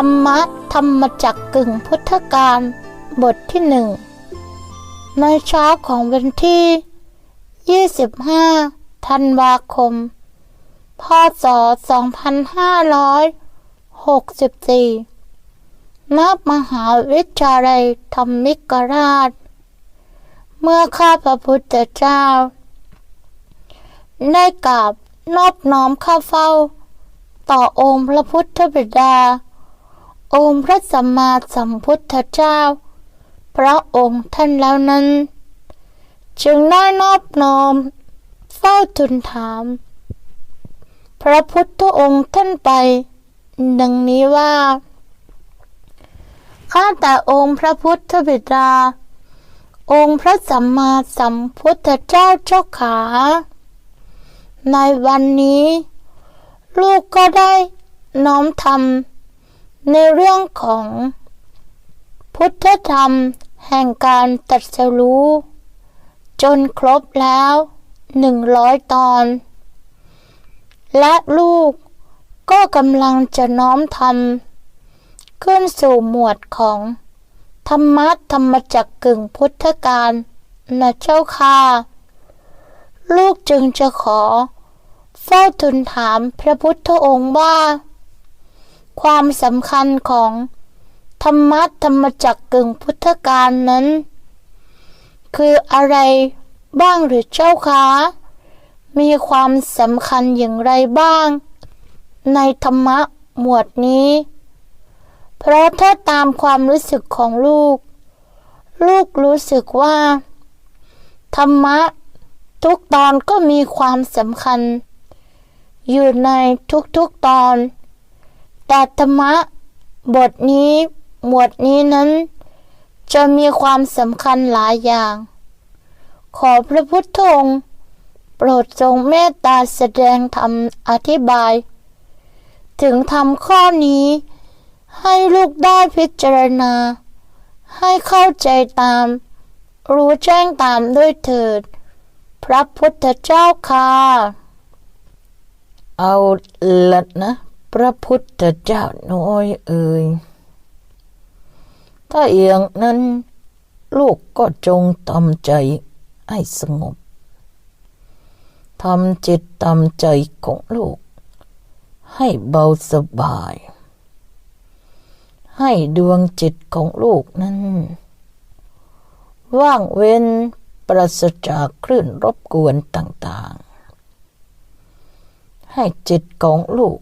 รรมะธรรมจักกึ่งพุทธการบทที่หนึ่งในเช้าของวันที่ 25 ธันวาคม พศ 2564 ณ มหาวิทยาลัยธรรมิกราช เมื่อข้าพระพุทธเจ้า ได้กราบนอบน้อมข้าเฝ้า ต่อองค์พระพุทธบิดา องค์พระสัมมาสัมพุทธเจ้า พระองค์ท่านแล้วนั้น จึงได้นอบน้อม เฝ้าทูลถาม พระพุทธองค์ท่านไป ดังนี้ว่าข้าแต่องค์พระพุทธบิดา องค์พระสัมมาสัมพุทธเจ้าเจ้าขา ในวันนี้ ลูกก็ได้น้อมทำ ในเรื่องของพุทธธรรมแห่งการตรัสรู้ จนครบแล้วหนึ่งร้อยตอน และลูกก็กำลังจะน้อมทำขึ้นสู่หมวดของธรรมะธรรมจักกึ่งพุทธการนะเจ้าค่ะ ลูกจึงจะขอ เฝ้าทูลถามพระพุทธองค์ว่า ความสำคัญของธรรมะธรรมจักกึ่งพุทธการนั้น คืออะไรบ้างหรือเจ้าคะมีความสำคัญอย่างไรบ้าง ในธรรมะหมวดนี้ เพราะถ้าตามความรู้สึกของลูก ลูกรู้สึกว่า ธรรมะทุกตอนก็มีความสำคัญ อยู่ในทุกๆตอน แต่ธรรมะ บทนี้ หมวดนี้นั้น จะมีความสำคัญหลายอย่าง ขอพระพุทธองค์โปรดทรงเมตตาแสดงธรรมอธิบาย ถึงธรรมข้อนี้ ให้ลูกได้พิจารณา ให้เข้าใจตาม รู้แจ้งตามด้วยเถิด พระพุทธเจ้าค่ะ เอาละนะ พระพุทธเจ้าน้อยเอ่ย ถ้าอย่างนั้น ลูกก็จงทำใจให้สงบทำจิตทำใจของลูก ให้เบาสบาย ให้ดวงจิตของลูกนั้น ว่างเว้นปราศจากคลื่นรบกวนต่างๆ ให้จิตของลูก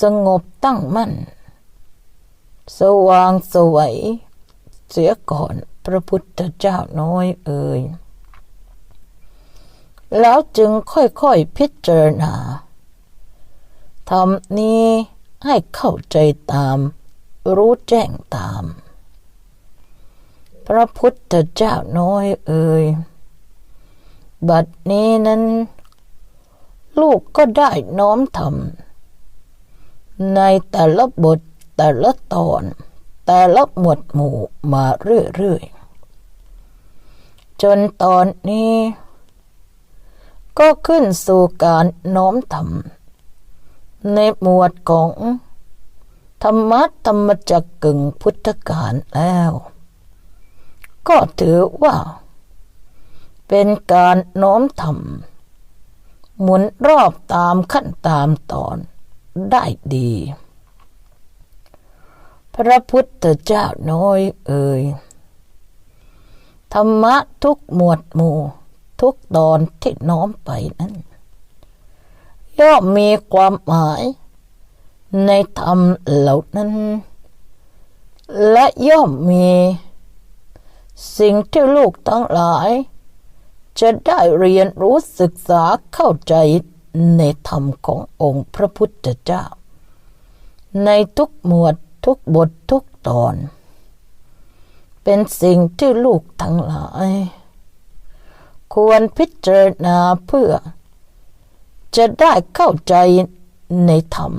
สงบตั้งมั่น สว่างสวัยเสียก่อนพระพุทธเจ้าน้อยเอ่ยแล้วจึงค่อยๆพิจารณาทำนี้ให้เข้าใจตาม รู้แจ้งตาม พระพุทธเจ้าน้อยเอ่ยบัดนี้นั้น ลูกก็ได้น้อมทำ ในแต่ละบทแต่ละตอน แต่ละหมวดหมู่มาเรื่อยๆ จนตอนนี้ ก็ขึ้นสู่การน้อมทำในหมวดของธรรมะธรรมจักกึ่งพุทธการแล้ว ก็ถือว่า เป็นการน้อมทำหมุนรอบตามขั้นตามตอน ได้ดี พระพุทธเจ้าน้อยเอ่ย ธรรมะทุกหมวดหมู่ ทุกตอนที่น้อมไปนั้น ย่อมมีความหมาย ในธรรมเหล่านั้น และย่อมมี สิ่งที่ลูกทั้งหลาย จะได้เรียนรู้ศึกษาเข้าใจ ในธรรมขององค์พระพุทธเจ้า ในทุกหมวดทุกบททุกตอน เป็นสิ่งที่ลูกทั้งหลาย ควรพิจารณาเพื่อ จะได้เข้าใจในธรรม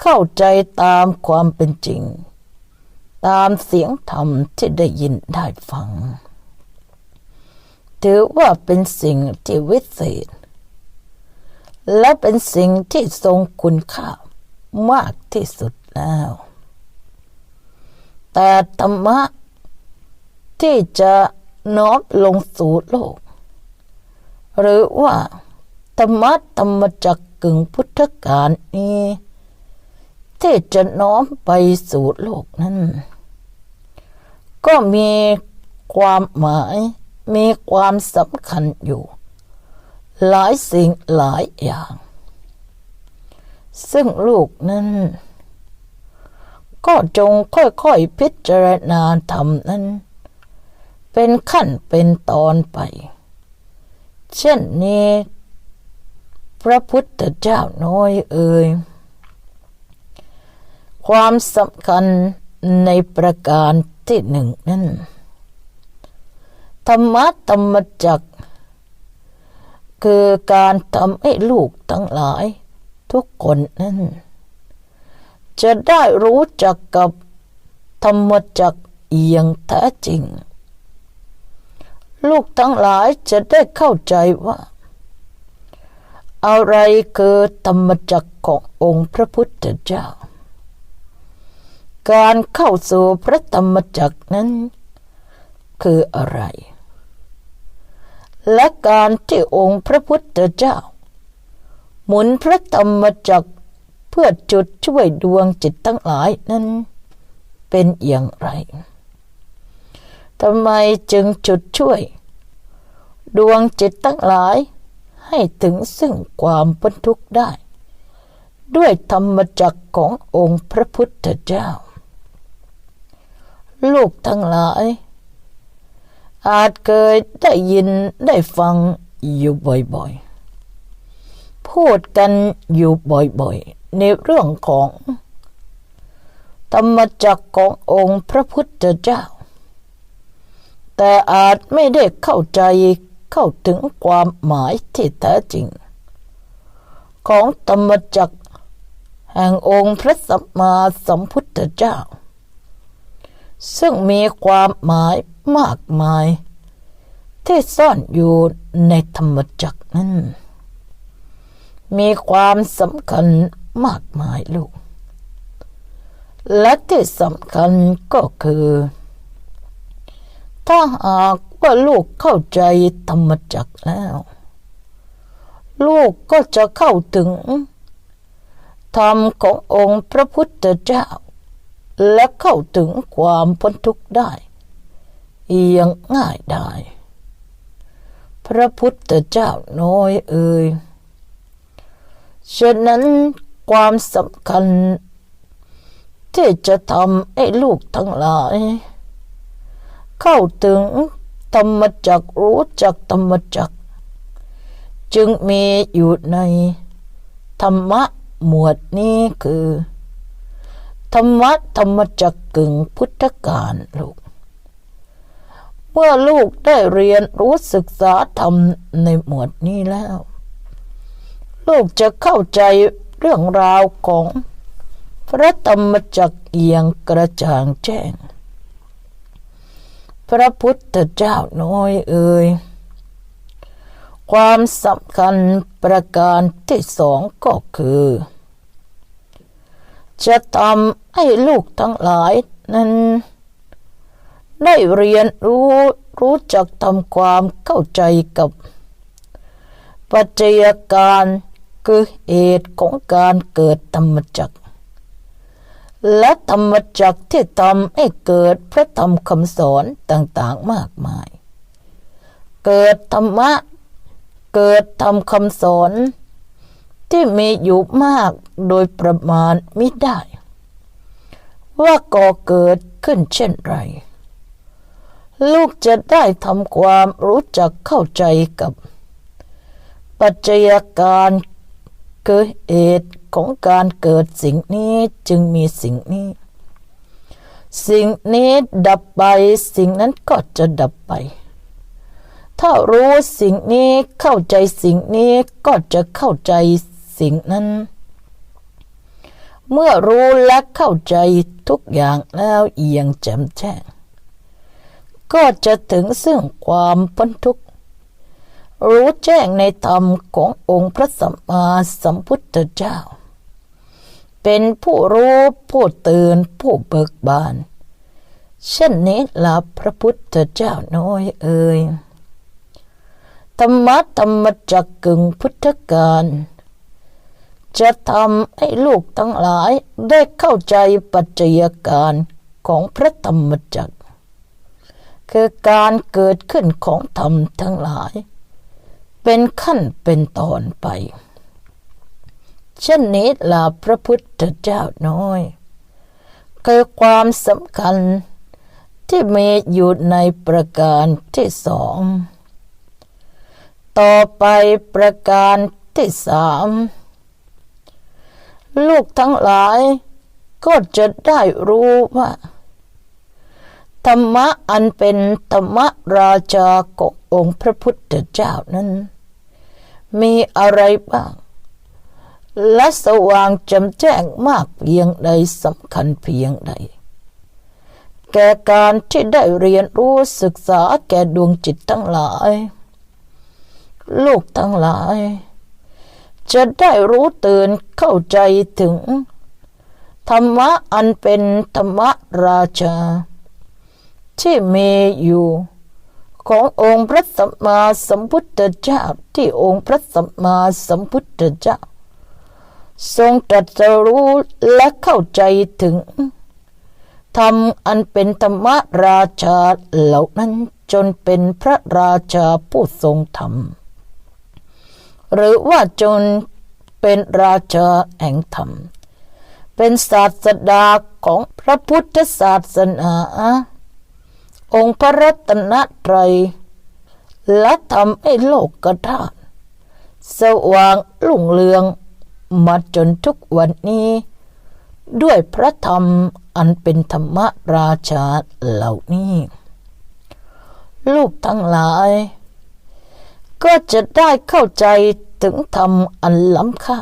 เข้าใจตามความเป็นจริง ตามเสียงธรรมที่ได้ยินได้ฟัง ถือว่าเป็นสิ่งที่วิเศษ และเป็นสิ่งที่ทรงคุณค่ามากที่สุดแล้ว แต่ธรรมะที่จะน้อมลงสู่โลก หรือว่าธรรมะธรรมจักกึ่งพุทธกาลนี้ ที่จะน้อมไปสู่โลกนั้น ก็มีความหมายมีความสำคัญอยู่ หลายสิ่งหลายอย่าง ซึ่งลูกนั้น ก็จงค่อยๆพิจารณาธรรมนั้น เป็นขั้นเป็นตอนไป เช่นนี้ พระพุทธเจ้าน้อยเอ่ยความสำคัญในประการที่หนึ่งนั้นธรรมะธรรมจักร คือการทำให้ลูกทั้งหลาย ทุกคนนั้น จะได้รู้จักกับธรรมจักอย่างแท้จริง ลูกทั้งหลายจะได้เข้าใจว่า อะไรคือธรรมจักขององค์พระพุทธเจ้า การเข้าสู่พระธรรมจักนั้นคืออะไร และการที่องค์พระพุทธเจ้า หมุนพระธรรมจักรเพื่อจุดช่วยดวงจิตทั้งหลายนั้นเป็นอย่างไรทำไมจึงจุดช่วย ดวงจิตทั้งหลายให้ถึงซึ่งความพ้นทุกข์ได้ ด้วยธรรมจักรขององค์พระพุทธเจ้า ลูกทั้งหลาย อาจเคยได้ยินได้ฟังอยู่บ่อยๆ พูดกันอยู่บ่อยๆ ในเรื่องของ ธรรมจักรขององค์พระพุทธเจ้า แต่อาจไม่ได้เข้าใจเข้าถึงความหมายที่แท้จริง ของธรรมจักรแห่งองค์พระสัมมาสัมพุทธเจ้า ซึ่งมีความหมายมากมาย ที่ซ่อนอยู่ในธรรมจักรนั้น มีความสำคัญมากมายลูก และที่สำคัญก็คือ ถ้าหากว่าลูกเข้าใจธรรมจักรแล้ว ลูกก็จะเข้าถึงธรรมขององค์พระพุทธเจ้า และเข้าถึงความพ้นทุกข์ได้อย่างง่ายได้ พระพุทธเจ้าน้อยเอ่ยฉะนั้นความสำคัญ ที่จะทำให้ลูกทั้งหลาย เข้าถึงธรรมจักรู้จักธรรมจักจึงมีอยู่ในธรรมะหมวดนี้คือ ธรรมะธรรมจักกึ่งพุทธกาลลูก เมื่อลูกได้เรียนรู้ศึกษาธรรมในหมวดนี้แล้ว ลูกจะเข้าใจเรื่องราวของพระธรรมจักเอียงกระจ่างแจ้ง พระพุทธเจ้าน้อยเอ่ยความสำคัญประการที่สองก็คือ จะทำให้ลูกทั้งหลายนั้น ได้เรียนรู้รู้จักทำความเข้าใจกับ ปัจจัยการคือเหตุของการเกิดธรรมจักร และธรรมจักรที่ทำให้เกิดพระธรรมคำสอนต่างๆมากมาย เกิดธรรมะ เกิดธรรมคำสอน ที่มีอยู่มากโดยประมาณม่ได้ ว่าก่อเกิดขึ้นเช่นไร ลูกจะได้ทำความรู้จักเข้าใจกับ ปัจจัยการคือเหตุของการเกิดสิ่งนี้จึงมีสิ่งนี้ สิ่งนี้ดับไปสิ่งนั้นก็จะดับไป ถ้ารู้สิ่งนี้เข้าใจสิ่งนี้ก็จะเข้าใจ สิ่งนั้น เมื่อรู้และเข้าใจทุกอย่างแล้วเอียงแจ่มแจ้ง ก็จะถึงซึ่งความพ้นทุกข์ รู้แจ้งในธรรมขององค์พระสัมมาสัมพุทธเจ้า เป็นผู้รู้ผู้ตื่นผู้เบิกบานเช่นนี้ละพระพุทธเจ้าน้อยเอ่ยธรรมะธรรมจักกึ่งพุทธการ จะทำให้ลูกทั้งหลายได้เข้าใจปัจจัยการของพระธรรมจักร คือการเกิดขึ้นของธรรมทั้งหลาย เป็นขั้นเป็นตอนไป เช่นนี้ล่ะพระพุทธเจ้าน้อย คือความสำคัญที่มีอยู่ในประการที่สอง ต่อไปประการที่สาม ลูกทั้งหลาย ก็จะได้รู้ว่า ธรรมะอันเป็นธรรมราชาขององค์พระพุทธเจ้านั้น มีอะไรบ้าง และสว่างจำแจ้งมากเพียงใดสำคัญเพียงใด แก่การที่ได้เรียนรู้ศึกษาแก่ดวงจิตทั้งหลาย ลูกทั้งหลาย จะได้รู้ตื่นเข้าใจถึง ธรรมะอันเป็นธรรมราชา ที่มีอยู่ ขององค์พระสัมมาสัมพุทธเจ้าที่องค์พระสัมมาสัมพุทธเจ้า ทรงตรัสรู้และเข้าใจถึง ธรรมอันเป็นธรรมราชาเหล่านั้นจนเป็นพระราชาผู้ทรงธรรม หรือว่าจนเป็นราชาแห่งธรรม เป็นศาสดาของพระพุทธศาสนา องค์พระรัตนตรัยและทำให้โลกกระทานสว่างลุ่งเรืองมาจนทุกวันนี้ ด้วยพระธรรมอันเป็นธรรมราชาเหล่านี้ ลูกทั้งหลาย ก็จะได้เข้าใจถึงธรรมอันล้ำค่า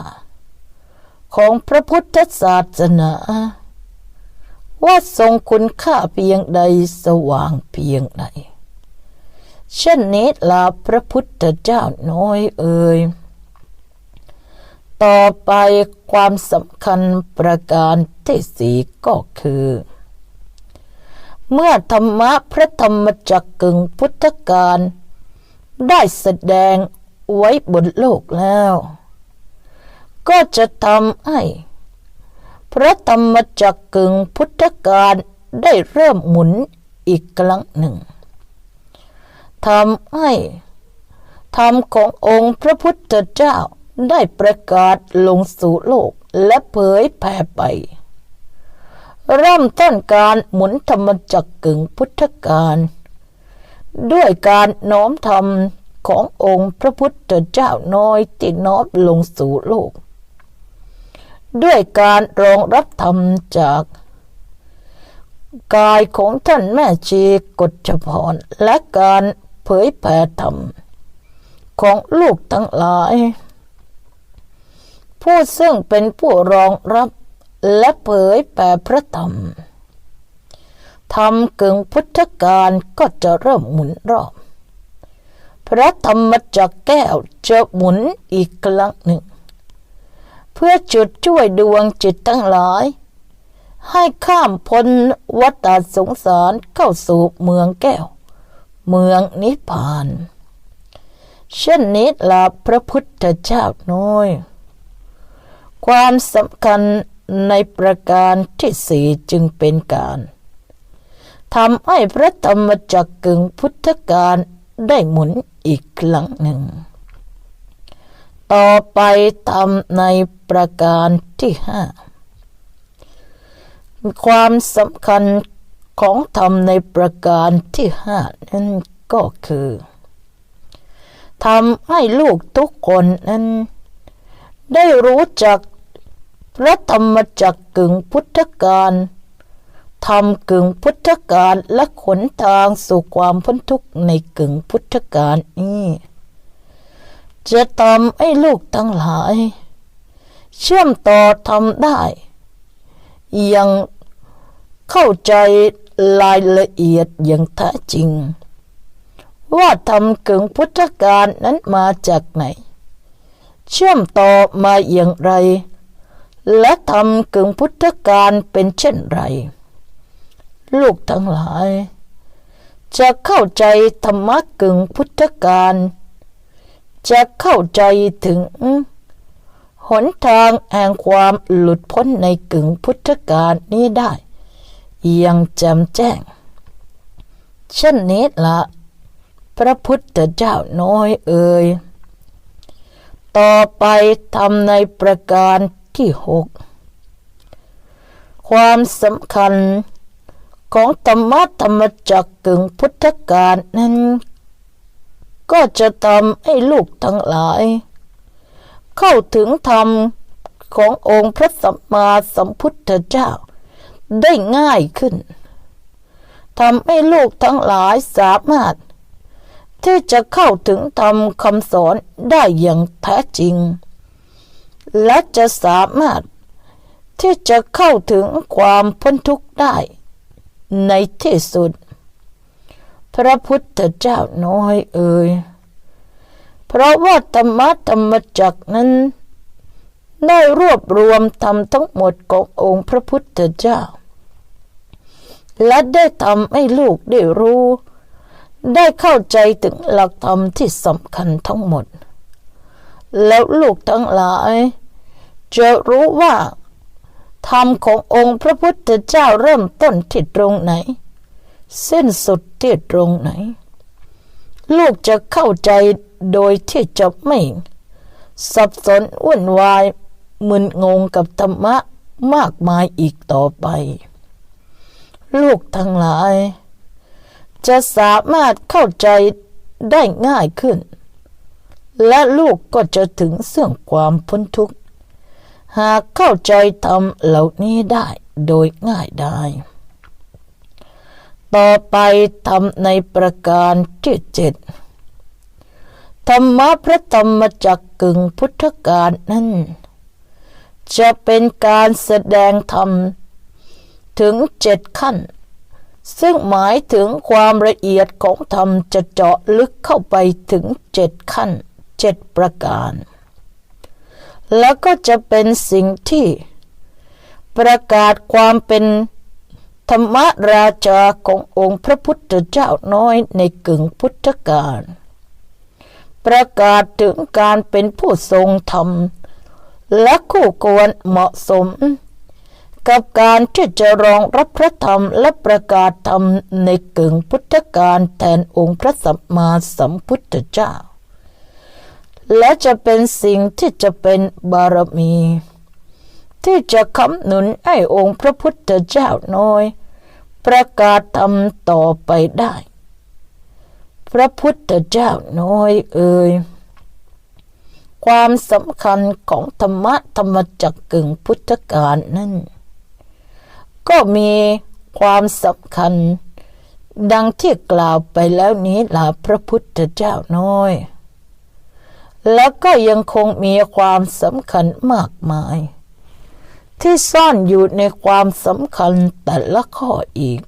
ของพระพุทธศาสนา ว่าทรงคุณค่าเพียงใดสว่างเพียงใดเช่นนี้ลาพระพุทธเจ้าน้อยเอ่ยต่อไปความสำคัญประการที่สี่ก็คือ เมื่อธรรมะพระธรรมจักกึ่งพุทธการ ได้แสดงไว้บนโลกแล้ว ก็จะทำให้พระธรรมจักกึ่งพุทธการได้เริ่มหมุนอีกครั้งหนึ่งทำให้ธรรมขององค์พระพุทธเจ้าได้ประกาศลงสู่โลกและเผยแผ่ไป เริ่มต้นการหมุนธรรมจักกึ่งพุทธการ ด้วยการน้อมธรรมขององค์พระพุทธเจ้าน้อยที่น้อมลงสู่โลก ด้วยการรองรับธรรมจาก กายของท่านแม่ชีกฎจพรและการเผยแผ่ธรรม ของลูกทั้งหลาย ผู้ซึ่งเป็นผู้รองรับและเผยแผ่พระธรรม ธรรมกึ่งพุทธการก็จะเริ่มหมุนรอบ พระธรรมจักรแก้วจะหมุนอีกครั้งหนึ่ง เพื่อจุดช่วยดวงจิตทั้งหลาย ให้ข้ามพ้นวัฏสงสารเข้าสู่เมืองแก้ว เมืองนิพพานเช่นนี้ลาพระพุทธเจ้าน้อย ความสำคัญในประการที่สี่จึงเป็นการ ทำให้พระธรรมจักรกึ่งพุทธการได้หมุนอีกครั้งหนึ่ง ต่อไปทำในประการที่ห้าความสำคัญของธรรมในประการที่ห้านั้นก็คือทำให้ลูกทุกคนนั้น ได้รู้จักพระธรรมจักรกึ่งพุทธการ ทำกึ่งพุทธการและขนทางสู่ความพ้นทุกข์ในกึ่งพุทธการนี้จะทำให้ลูกทั้งหลาย เชื่อมต่อทำได้ ยังเข้าใจรายละเอียดอย่างแท้จริง ว่าทำกึ่งพุทธการนั้นมาจากไหน เชื่อมต่อมาอย่างไร และทำกึ่งพุทธการเป็นเช่นไร ลูกทั้งหลาย จะเข้าใจธรรมะกึ่งพุทธการ จะเข้าใจถึง หนทางแห่งความหลุดพ้นในกึ่งพุทธการนี้ได้ ยังจ่มแจ้ง เช่นนี้ละพระพุทธเจ้าน้อยเอ่ยต่อไปทำในประการที่หกความสำคัญ ของธรรมะธรรมจักกึ่งพุทธการนั้น ก็จะทำให้ลูกทั้งหลาย เข้าถึงธรรมขององค์พระสัมมาสัมพุทธเจ้า ได้ง่ายขึ้นทำให้ลูกทั้งหลายสามารถ ที่จะเข้าถึงธรรมคำสอนได้อย่างแท้จริง และจะสามารถที่จะเข้าถึงความพ้นทุกข์ได้ ในที่สุด พระพุทธเจ้าน้อยเอ่ยเพราะว่าธรรมะธรรมจักนั้น ได้รวบรวมธรรมทั้งหมดขององค์พระพุทธเจ้า และได้ทำให้ลูกได้รู้ ได้เข้าใจถึงหลักธรรมที่สำคัญทั้งหมด แล้วลูกทั้งหลาย จะรู้ว่า ธรรมขององค์พระพุทธเจ้าเริ่มต้นที่ตรงไหน สิ้นสุดที่ตรงไหน ลูกจะเข้าใจโดยที่จะไม่ สับสนวุ่นวายมึนงงกับธรรมะมากมายอีกต่อไป ลูกทั้งหลาย จะสามารถเข้าใจได้ง่ายขึ้น และลูกก็จะถึงเสื่องความพ้นทุกข์ หากเข้าใจธรรมเหล่านี้ได้โดยง่ายได้ ต่อไปทำในประการที่เจ็ดธรรมะพระธรรมจักกึ่งพุทธการนั้น จะเป็นการแสดงธรรม ถึงเจ็ดขั้น ซึ่งหมายถึงความละเอียดของธรรมจะเจาะลึกเข้าไปถึงเจ็ดขั้นเจ็ดประการ แล้วก็จะเป็นสิ่งที่ ประกาศความเป็นธรรมราชาขององค์พระพุทธเจ้าน้อยในกึ่งพุทธกาลประกาศถึงการเป็นผู้ทรงธรรม และคู่ควรเหมาะสม กับการที่จะรองรับพระธรรมและประกาศธรรมในกึ่งพุทธกาลแทนองค์พระสัมมาสัมพุทธเจ้า และจะเป็นสิ่งที่จะเป็นบารมี ที่จะคำหนุนให้องค์พระพุทธเจ้าน้อย ประกาศธรรมต่อไปได้ พระพุทธเจ้าน้อยเอ่ยความสำคัญของธรรมะธรรมจักกึ่งพุทธกาลนั้นก็มีความสำคัญ ดังที่กล่าวไปแล้วนี้ลาพระพุทธเจ้าน้อย แล้วก็ยังคงมีความสำคัญมากมาย ที่ซ่อนอยู่ในความสำคัญแต่ละข้ออีก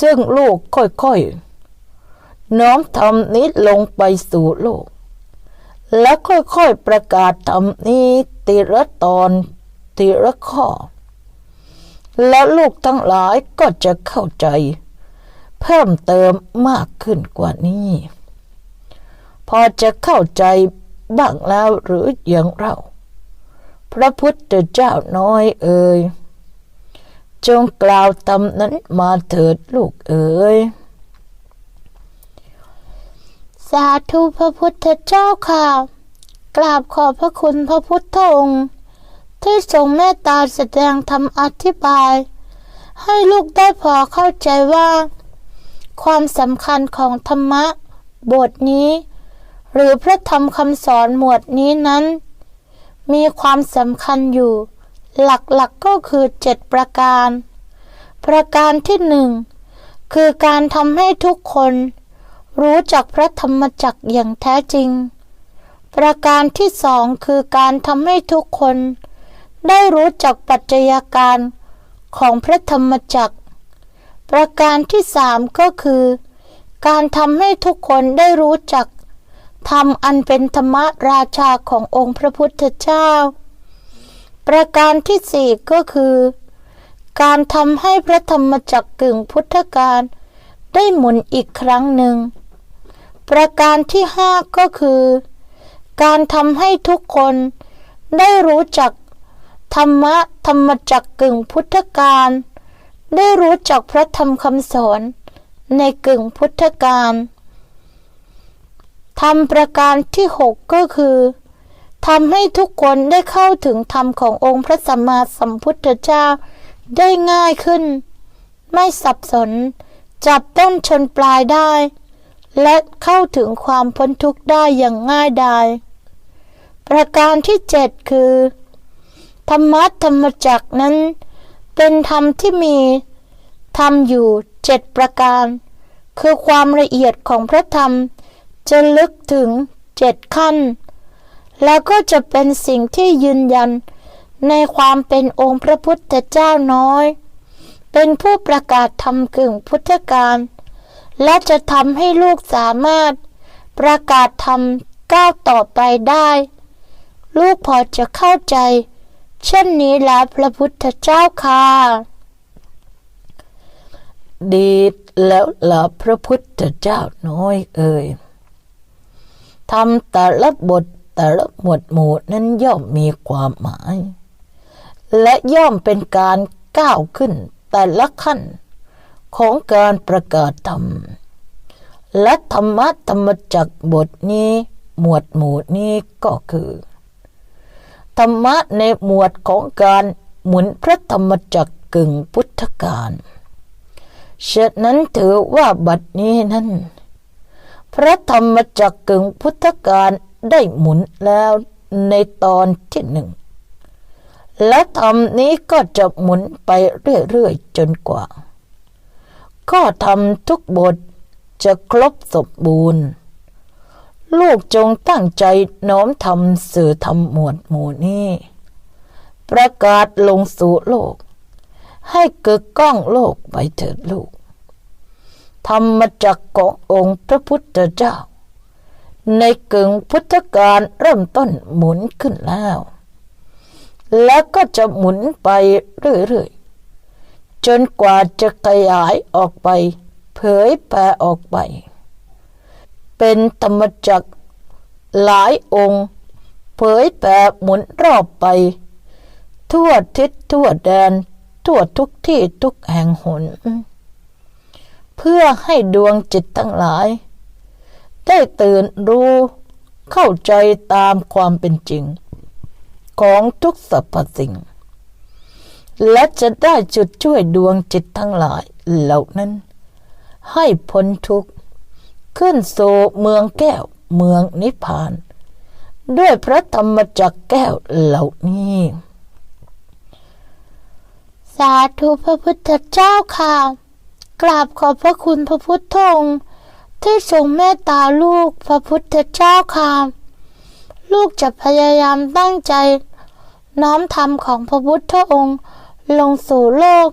ซึ่งลูกค่อยๆ น้อมทำนี้ลงไปสู่โลก และค่อยๆประกาศทำนี้ทีละตอนทีละข้อ แล้วลูกทั้งหลายก็จะเข้าใจ เพิ่มเติมมากขึ้นกว่านี้ อจะเข้าใจบ้างแล้วหรืออย่างเรา พระพุทธเจ้าน้อยเอ่ยจงกล่าวตำนั้นมาเถิดลูกเอ๋ยสาธุพระพุทธเจ้าค่ะ กราบขอบพระคุณพระพุทธองค์ ที่ทรงเมตตาแสดงธรรมอธิบาย ให้ลูกได้พอเข้าใจว่า ความสำคัญของธรรมะ บทนี้ หรือพระธรรมคำสอนหมวดนี้นั้น มีความสำคัญอยู่ หลักๆกก็คือเจ็ดประการ ประการที่หนึ่งคือการทำให้ทุกคน รู้จักพระธรรมจักรอย่างแท้จริง ประการที่สองคือการทำให้ทุกคน ได้รู้จักปัจจัยการของพระธรรมจักร ประการที่สามก็คือ การทำให้ทุกคนได้รู้จัก ธรรมอันเป็นธรรมราชาขององค์พระพุทธเจ้า ประการที่สี่ก็คือ การทำให้พระธรรมจักรกึ่งพุทธการได้หมุนอีกครั้งหนึ่ง ประการที่ห้าก็คือ การทำให้ทุกคนได้รู้จักธรรมะธรรมจักรกึ่งพุทธการ ได้รู้จักพระธรรมคำสอนในกึ่งพุทธการ ธรรมประการที่หกก็คือทำให้ทุกคนได้เข้าถึงธรรมขององค์พระสัมมาสัมพุทธเจ้าได้ง่ายขึ้น ไม่สับสน จับต้นชนปลายได้ และเข้าถึงความพ้นทุกข์ได้อย่างง่ายดายประการที่เจ็ดคือ ธรรมะธรรมจักนั้น เป็นธรรมที่มีธรรมอยู่เจ็ดประการ คือความละเอียดของพระธรรม จะลึกถึงเจ็ดขั้น แล้วก็จะเป็นสิ่งที่ยืนยันในความเป็นองค์พระพุทธเจ้าน้อย เป็นผู้ประกาศธรรมกึ่งพุทธการ และจะทำให้ลูกสามารถประกาศธรรมก้าวต่อไปได้ ลูกพอจะเข้าใจ เช่นนี้แล้วพระพุทธเจ้าค่ะดีแล้วละพระพุทธเจ้าน้อยเอ่ย ทำแต่ละบทแต่ละหมวดหมู่นั้นย่อมมีความหมาย และย่อมเป็นการก้าวขึ้นแต่ละขั้นของการประกาศธรรม และธรรมะธรรมจักบทนี้หมวดหมู่นี้ก็คือ ธรรมะในหมวดของการหมุนพระธรรมจักกึ่งพุทธการฉะนั้นถือว่าบัดนี้นั้น พระธรรมจักกึงพุทธการได้หมุนแล้วในตอนที่หนึ่ง และธรรมนี้ก็จะหมุนไปเรื่อยๆจนกว่าก็ทำทุกบทจะครบสมบูรณ์ ลูกจงตั้งใจน้อมทำสื่อธรรมหมวดหมู่นี้ ประกาศลงสู่โลก ให้เกิดก้องโลกไปเถิดลูก ธรรมจักขององค์พระพุทธเจ้า ในกึ่งพุทธการเริ่มต้นหมุนขึ้นแล้ว แล้วก็จะหมุนไปเรื่อยๆ จนกว่าจะขยายออกไป เผยแผ่ออกไป เป็นธรรมจักหลายองค์เผยแผ่หมุนรอบไป ทั่วทิศทั่วแดน ทั่วทุกที่ทุกแห่งหน เพื่อให้ดวงจิตทั้งหลาย ได้ตื่นรู้เข้าใจตามความเป็นจริง ของทุกสรรพสิ่ง และจะได้จุดช่วยดวงจิตทั้งหลายเหล่านั้น ให้พ้นทุกข์ ขึ้นสู่เมืองแก้วเมืองนิพพาน ด้วยพระธรรมจักรแก้วเหล่านี้ สาธุพระพุทธเจ้าค่ะ กราบขอบพระคุณพระพุทธองค์ที่ทรงเมตตาลูกพระพุทธเจ้าค่ะลูกจะพยายามตั้งใจ น้อมธรรมของพระพุทธองค์ ลงสู่โลก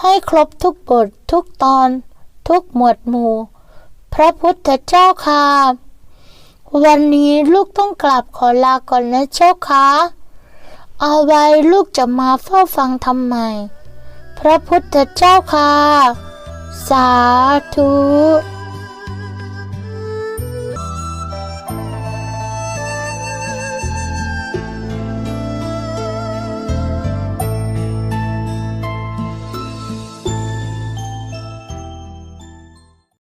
ให้ครบทุกบททุกตอน ทุกหมวดหมู่ พระพุทธเจ้าค่ะ วันนี้ลูกต้องกราบขอลาก่อนนะเจ้าค่ะเอาไว้ลูกจะมาเฝ้าฟังทำไมพระพุทธเจ้าค่ะ สาธุ